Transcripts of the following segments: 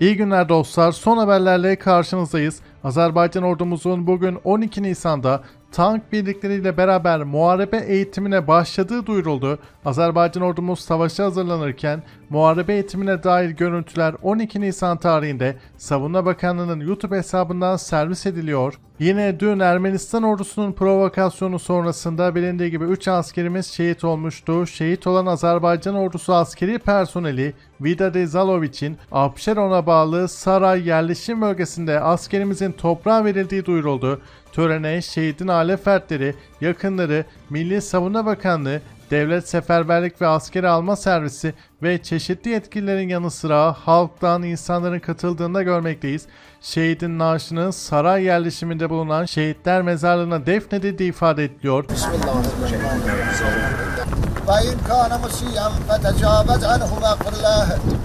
İyi günler dostlar. Son haberlerle karşınızdayız. Azerbaycan ordumuzun bugün 12 Nisan'da tank birlikleriyle beraber muharebe eğitimine başladığı duyuruldu. Azerbaycan ordumuz savaşa hazırlanırken muharebe eğitimine dair görüntüler 12 Nisan tarihinde Savunma Bakanlığı'nın YouTube hesabından servis ediliyor. Yine dün Ermenistan ordusunun provokasyonu sonrasında bilindiği gibi 3 askerimiz şehit olmuştu. Şehit olan Azerbaycan ordusu askeri personeli Vida Rezalovic'in Abşeron'a bağlı Saray yerleşim bölgesinde askerimizin toprağa verildiği duyuruldu. Törene şehidin aile fertleri, yakınları, Milli Savunma Bakanlığı, Devlet Seferberlik ve Askeri Alma Servisi ve çeşitli yetkililerin yanı sıra halktan insanların katıldığında görmekteyiz. Şehidin naaşının saray yerleşiminde bulunan şehitler mezarlığına defnedildiği ifade ediliyor. Bismillahirrahmanirrahim.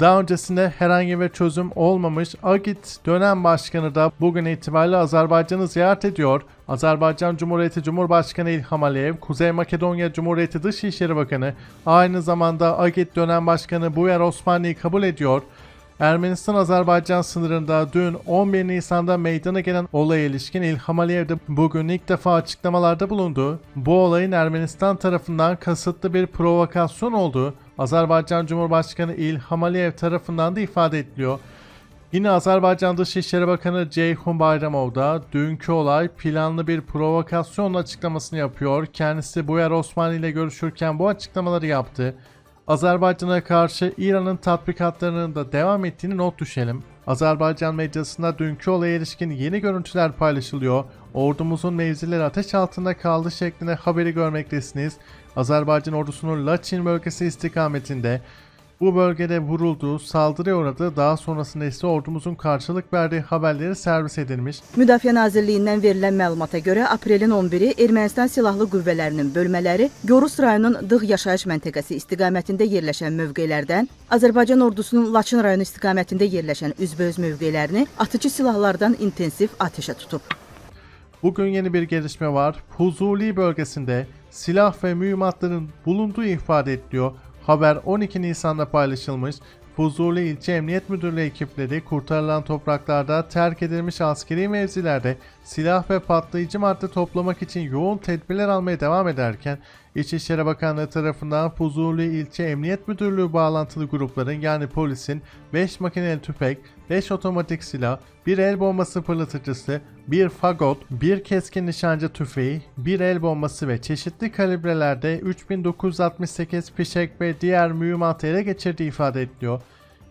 Daha öncesinde herhangi bir çözüm olmamış Agit dönem başkanı da bugün itibariyle Azerbaycan'ı ziyaret ediyor. Azerbaycan Cumhuriyeti Cumhurbaşkanı İlham Aliyev, Kuzey Makedonya Cumhuriyeti Dışişleri Bakanı, aynı zamanda Agit dönem başkanı Buyer Osmani'yi kabul ediyor. Ermenistan-Azerbaycan sınırında dün 11 Nisan'da meydana gelen olaya ilişkin İlham Aliyev de bugün ilk defa açıklamalarda bulundu. Bu olayın Ermenistan tarafından kasıtlı bir provokasyon olduğu, Azerbaycan Cumhurbaşkanı İlham Aliyev tarafından da ifade ediliyor. Yine Azerbaycan Dışişleri Bakanı Ceyhun Bayramov da dünkü olay planlı bir provokasyon açıklamasını yapıyor. Kendisi Buyer Osmanlı ile görüşürken bu açıklamaları yaptı. Azerbaycan'a karşı İran'ın tatbikatlarının da devam ettiğini not düşelim. Azerbaycan medyasında dünkü olaya ilişkin yeni görüntüler paylaşılıyor. Ordumuzun mevzileri ateş altında kaldı şeklinde haberi görmektesiniz. Azerbaycan ordusunun Laçin bölgesi istikametinde bu bölgede vurulduğu, saldırıya uğradığı daha sonrasında ise ordumuzun karşılık verdiği haberleri servis edilmiş. Müdafiə Nazirliyindən verilən məlumata görə aprelin 11-i Ermənistan silahlı qüvvələrinin bölmələri Gorus rayonunun Dığ yaşayış məntəqəsi istiqamətində yerləşən mövqelərdən Azərbaycan ordusunun Laçın rayonu istiqamətində yerləşən üzbəüz mövqelərini atıcı silahlardan intensiv atəşə tutub. Bugün yeni bir gelişme var. Fuzuli bölgesinde silah ve mühimmatların bulunduğu ifade ediliyor. Haber 12 Nisan'da paylaşılmış. Fuzuli İlçe Emniyet Müdürlüğü ekipleri kurtarılan topraklarda terk edilmiş askeri mevzilerde silah ve patlayıcı madde toplamak için yoğun tedbirler almaya devam ederken İçişleri Bakanlığı tarafından Fuzuli İlçe Emniyet Müdürlüğü bağlantılı grupların yani polisin 5 makineli tüfek, 5 otomatik silah, 1 el bombası fırlatıcısı, 1 fagot, 1 keskin nişancı tüfeği, 1 el bombası ve çeşitli kalibrelerde 3968 fişek ve diğer mühimmatı ele geçirdiği ifade ediliyor.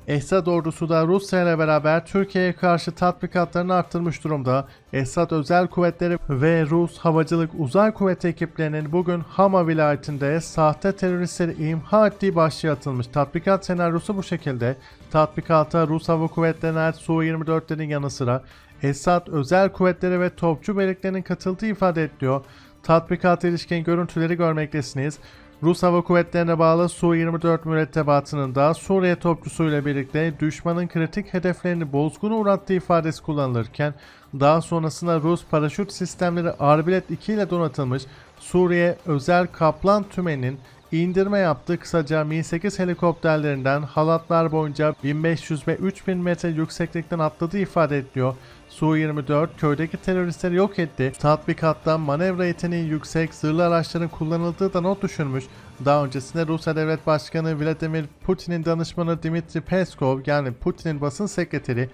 Esad ordusu da Rusya ile beraber Türkiye'ye karşı tatbikatlarını arttırmış durumda. Esad özel kuvvetleri ve Rus havacılık uzay kuvveti ekiplerinin bugün Hama vilayetinde sahte teröristleri imha ettiği başlığı atılmış. Tatbikat senaryosu bu şekilde. Tatbikata Rus Hava Kuvvetleri'ne ait Su-24'lerin yanı sıra Esad özel kuvvetleri ve topçu birliklerinin katıldığı ifade ediliyor. Tatbikata ilişkin görüntüleri görmektesiniz. Rus Hava Kuvvetlerine bağlı Su-24 mürettebatının da Suriye topçusuyla birlikte düşmanın kritik hedeflerini bozguna uğrattığı ifadesi kullanılırken daha sonrasında Rus paraşüt sistemleri Arbilet 2 ile donatılmış Suriye özel Kaplan tümeninin indirme yaptığı kısaca Mi-8 helikopterlerinden halatlar boyunca 1500 ve 3000 metre yükseklikten atladığı ifade ediliyor. Su-24 köydeki teröristleri yok etti. Tatbikatta manevra yeteneği yüksek zırhlı araçların kullanıldığı da not düşürmüş. Daha öncesinde Rusya Devlet Başkanı Vladimir Putin'in danışmanı Dmitri Peskov yani Putin'in basın sekreteri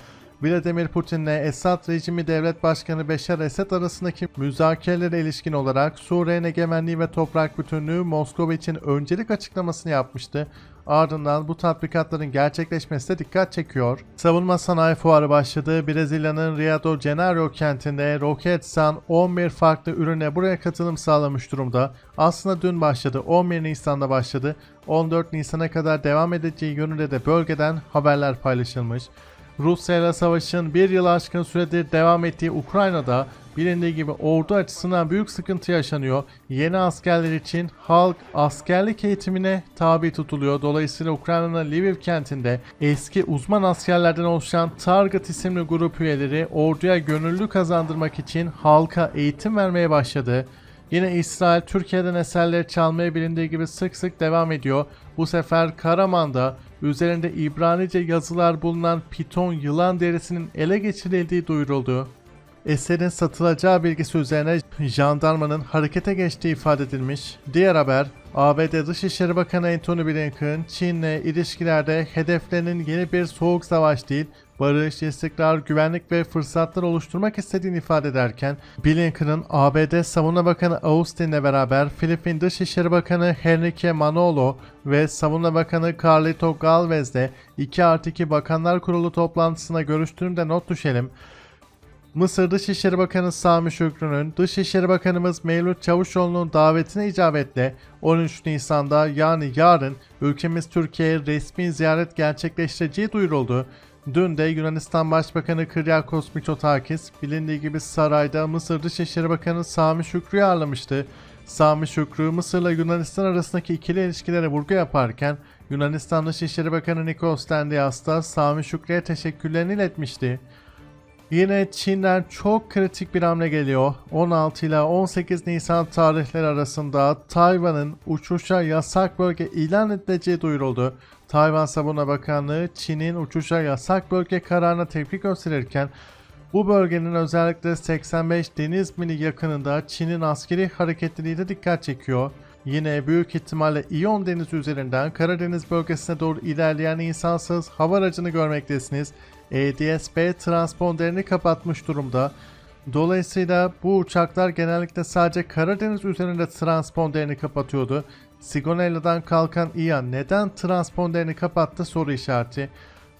Vladimir Putin'le Esad rejimi devlet başkanı Beşar Esad arasındaki müzakerelere ilişkin olarak Suriye'nin egemenliği ve toprak bütünlüğü Moskova için öncelik açıklamasını yapmıştı. Ardından bu tatbikatların gerçekleşmesi de dikkat çekiyor. Savunma sanayi fuarı başladı. Brezilya'nın Rio de Janeiro kentinde Roketsan 11 farklı ürüne buraya katılım sağlamış durumda. Aslında dün başladı. 11 Nisan'da başladı. 14 Nisan'a kadar devam edeceği yönünde de bölgeden haberler paylaşılmış. Rusya ile savaşın bir yıl aşkın süredir devam ettiği Ukrayna'da bilindiği gibi ordu açısından büyük sıkıntı yaşanıyor. Yeni askerler için halk askerlik eğitimine tabi tutuluyor. Dolayısıyla Ukrayna'nın Lviv kentinde eski uzman askerlerden oluşan Target isimli grup üyeleri orduya gönüllü kazandırmak için halka eğitim vermeye başladı. Yine İsrail Türkiye'den eserleri çalmaya bilindiği gibi sık sık devam ediyor. Bu sefer Karaman'da üzerinde İbranice yazılar bulunan piton yılan derisinin ele geçirildiği duyuruldu. Eserin satılacağı bilgisi üzerine jandarmanın harekete geçtiği ifade edilmiş. Diğer haber, ABD Dışişleri Bakanı Antony Blinken, Çin'le ilişkilerde hedeflerinin yeni bir soğuk savaş değil, barış, istikrar, güvenlik ve fırsatlar oluşturmak istediğini ifade ederken, Blinken'ın ABD Savunma Bakanı Austin'le beraber Filipin Dışişleri Bakanı Henrique Manolo ve Savunma Bakanı Carlito Galvez'le 2 artı 2 Bakanlar Kurulu toplantısına görüştüğünü de not düşelim. Mısır Dışişleri Bakanı Sami Şükrü'nün Dışişleri Bakanımız Mevlüt Çavuşoğlu'nun davetine icabetle 13 Nisan'da yani yarın ülkemiz Türkiye'ye resmi ziyaret gerçekleştireceği duyuruldu. Dün de Yunanistan Başbakanı Kyriakos Mitsotakis bilindiği gibi sarayda Mısır Dışişleri Bakanı Sami Şükrü'yü ağırlamıştı. Sami Şükrü Mısır'la Yunanistan arasındaki ikili ilişkilere vurgu yaparken Yunanistan Dışişleri Bakanı Nikos Dendias da Sami Şükrü'ye teşekkürlerini iletmişti. Yine Çin'den çok kritik bir hamle geliyor. 16 ile 18 Nisan tarihleri arasında Tayvan'ın uçuşa yasak bölge ilan edileceği duyuruldu. Tayvan Savunma Bakanlığı Çin'in uçuşa yasak bölge kararına tepki gösterirken bu bölgenin özellikle 85 deniz mili yakınında Çin'in askeri hareketliliği de dikkat çekiyor. Yine büyük ihtimalle İyon Denizi üzerinden Karadeniz bölgesine doğru ilerleyen insansız hava aracını görmektesiniz. EDS-B transponderini kapatmış durumda. Dolayısıyla bu uçaklar genellikle sadece Karadeniz üzerinde transponderini kapatıyordu. Sigonella'dan kalkan İA neden transponderini kapattı soru işareti.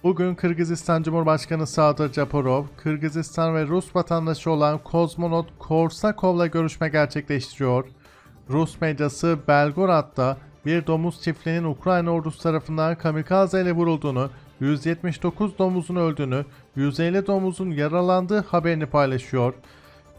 Bugün Kırgızistan Cumhurbaşkanı Sadır Japarov, Kırgızistan ve Rus vatandaşı olan kozmonot Korsakov'la görüşme gerçekleştiriyor. Rus medyası Belgorad'da bir domuz çiftliğinin Ukrayna ordusu tarafından kamikaze ile vurulduğunu, 179 domuzun öldüğünü, 150 domuzun yaralandığı haberini paylaşıyor.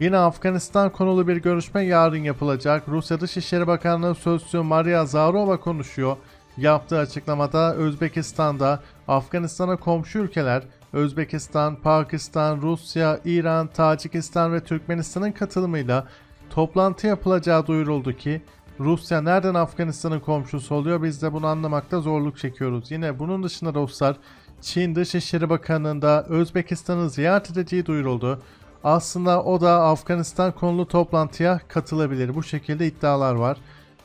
Yine Afganistan konulu bir görüşme yarın yapılacak. Rusya Dışişleri Bakanlığı Sözcüsü Maria Zarova konuşuyor. Yaptığı açıklamada Özbekistan'da Afganistan'a komşu ülkeler Özbekistan, Pakistan, Rusya, İran, Tacikistan ve Türkmenistan'ın katılımıyla toplantı yapılacağı duyuruldu ki Rusya nereden Afganistan'ın komşusu oluyor biz de bunu anlamakta zorluk çekiyoruz. Yine bunun dışında dostlar Çin Dışişleri Bakanlığı'nda Özbekistan'ı ziyaret edeceği duyuruldu. Aslında o da Afganistan konulu toplantıya katılabilir. Bu şekilde iddialar var.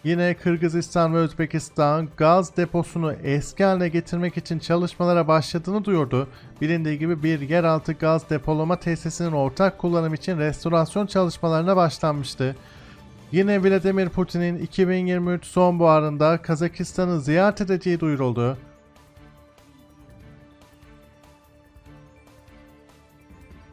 Yine Kırgızistan ve Özbekistan gaz deposunu eski haline getirmek için çalışmalara başladığını duyurdu. Bilindiği gibi bir yeraltı gaz depolama tesisinin ortak kullanım için restorasyon çalışmalarına başlanmıştı. Yine Vladimir Putin'in 2023 sonbaharında Kazakistan'ı ziyaret edeceği duyuruldu.